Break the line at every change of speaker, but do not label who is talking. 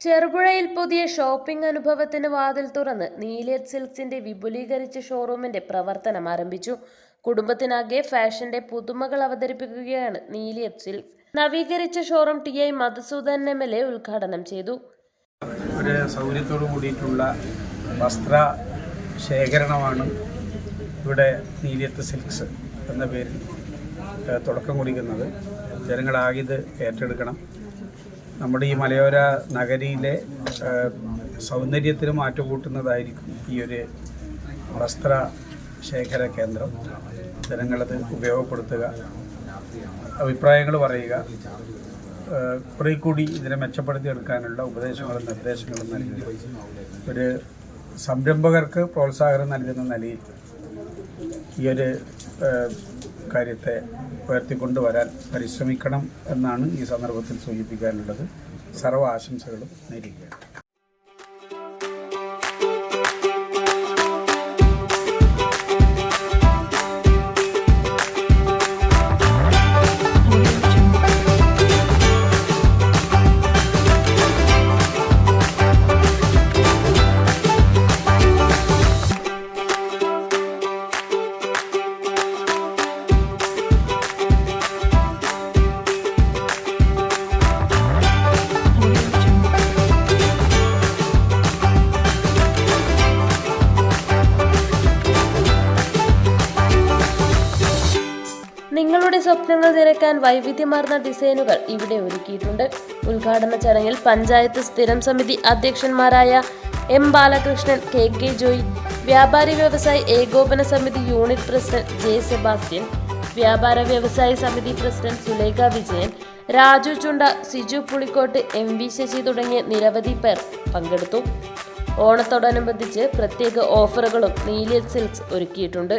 ചെറുപുഴയിൽ പുതിയ ഷോപ്പിംഗ് അനുഭവത്തിന് വാതിൽ തുറന്ന് നീലിയത് സിൽക്സിന്റെ വിപുലീകരിച്ച ഷോറൂമിന്റെ പ്രവർത്തനം ആരംഭിച്ചു. കുടുംബത്തിനാകെ ഫാഷന്റെ പുതുമകൾ അവതരിപ്പിക്കുകയാണ് നീലിയത് സിൽക്സ്. നവീകരിച്ച showroom T I Madhusoodan M L A ഉദ്ഘാടനം ചെയ്തു.
ഒരു സൗകര്യത്തോടു കൂടിയിട്ടുള്ള വസ്ത്ര ശേഖരണമാണ് ഇവിടെ നീലിയത്ത് സിൽക്സ് എന്ന പേരിൽ തുടക്കം കുറിക്കുന്നത്. ജനങ്ങളാകിത് ഏറ്റെടുക്കണം. നമ്മുടെ ഈ മലയോര നഗരിയിലെ സൗന്ദര്യത്തിന് മാറ്റം കൂട്ടുന്നതായിരിക്കും ഈ ഒരു വസ്ത്ര ശേഖര കേന്ദ്രം. ജനങ്ങളത് ഉപയോഗപ്പെടുത്തുക അഭിപ്രായങ്ങൾ പറയുക കുറെ കൂടി ഇതിനെ മെച്ചപ്പെടുത്തിയെടുക്കാനുള്ള ഉപദേശങ്ങളും നിർദ്ദേശങ്ങളും നൽകി. ഒരു സംരംഭകർക്ക് പ്രോത്സാഹനം നൽകുന്ന നിലയിൽ ഈ ഒരു ഏഹ് കാര്യത്തെ ഉയർത്തിക്കൊണ്ടുവരാൻ പരിശ്രമിക്കണം എന്നാണ് ഈ സന്ദർഭത്തിൽ സൂചിപ്പിക്കാനുള്ളത്. സർവ ആശംസകളും നേരിടുകയാണ്
നിങ്ങളുടെ സ്വപ്നങ്ങൾ നിറയ്ക്കാൻ വൈവിധ്യമാർന്ന ഡിസൈനുകൾ ഇവിടെ ഒരുക്കിയിട്ടുണ്ട്. ഉദ്ഘാടന ചടങ്ങിൽ പഞ്ചായത്ത് സ്ഥിരം സമിതി അധ്യക്ഷന്മാരായ M Balakrishnan K K Joy വ്യാപാരി വ്യവസായി ഏകോപന സമിതി യൂണിറ്റ് പ്രസിഡന്റ് ജെ സെബാസ്റ്റ്യൻ വ്യാപാര വ്യവസായ സമിതി president Sulekha Vijayan Raju Chunda Siju Pulikkot M V Sasi തുടങ്ങിയ നിരവധി പേർ പങ്കെടുത്തു. ഓണത്തോടനുബന്ധിച്ച് പ്രത്യേക ഓഫറുകളും നീലിയ സിൽക്സ് ഒരുക്കിയിട്ടുണ്ട്.